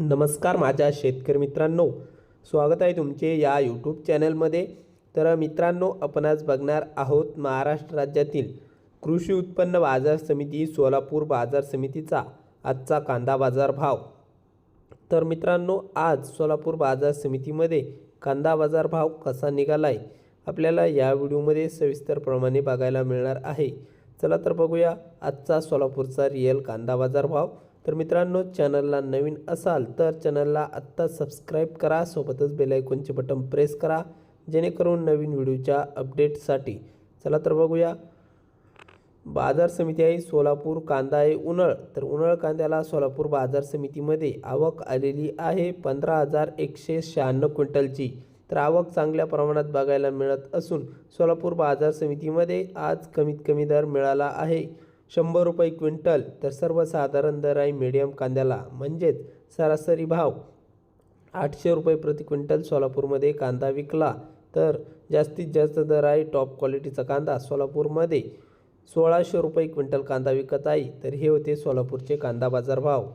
नमस्कार माझ्या शेतकरी मित्रांनो. स्वागत आहे तुमचे या यूट्यूब चॅनलमध्ये. तर मित्रांनो आपण आज बघणार आहोत महाराष्ट्र राज्यातील कृषी उत्पन्न बाजार समिती सोलापूर बाजार समितीचा आजचा कांदा बाजार भाव तर मित्रांनो आज सोलापूर बाजार समितीमध्ये कांदा बाजार भाव कसा निघाला आहे आपल्याला या व्हिडिओमध्ये सविस्तरप्रमाणे बघायला मिळणार आहे. चला तर बघूया आजचा सोलापूरचा रिअल कांदा बाजार भाव तर मित्रांनो चॅनलला नवीन असाल तर चॅनलला आत्ता सबस्क्राईब करा सोबतच बेलायकोनचे बटन प्रेस करा जेणेकरून नवीन व्हिडिओच्या अपडेटसाठी चला तर बघूया. बाजार समिती आहे सोलापूर कांदा आहे उन्हाळ. तर उन्हाळ कांद्याला सोलापूर बाजार समितीमध्ये आवक आलेली आहे पंधरा हजार एकशे शहाण्णव क्विंटलची. तर आवक चांगल्या प्रमाणात बघायला मिळत असून सोलापूर बाजार समितीमध्ये आज कमीत कमी दर मिळाला आहे. शंभर रुपये क्विंटल तर सर्वसाधारण दर आहे मीडियम कांद्याला. म्हणजेच सरासरी भाव आठशे रुपये प्रति क्विंटल सोलापूरमध्ये कांदा विकला तर जास्तीत जास्त दर आहे टॉप क्वालिटीचा कांदा सोलापूरमध्ये सोळाशे रुपये क्विंटल कांदा विकत आहे तर हे होते सोलापूरचे कांदा बाजार भाव.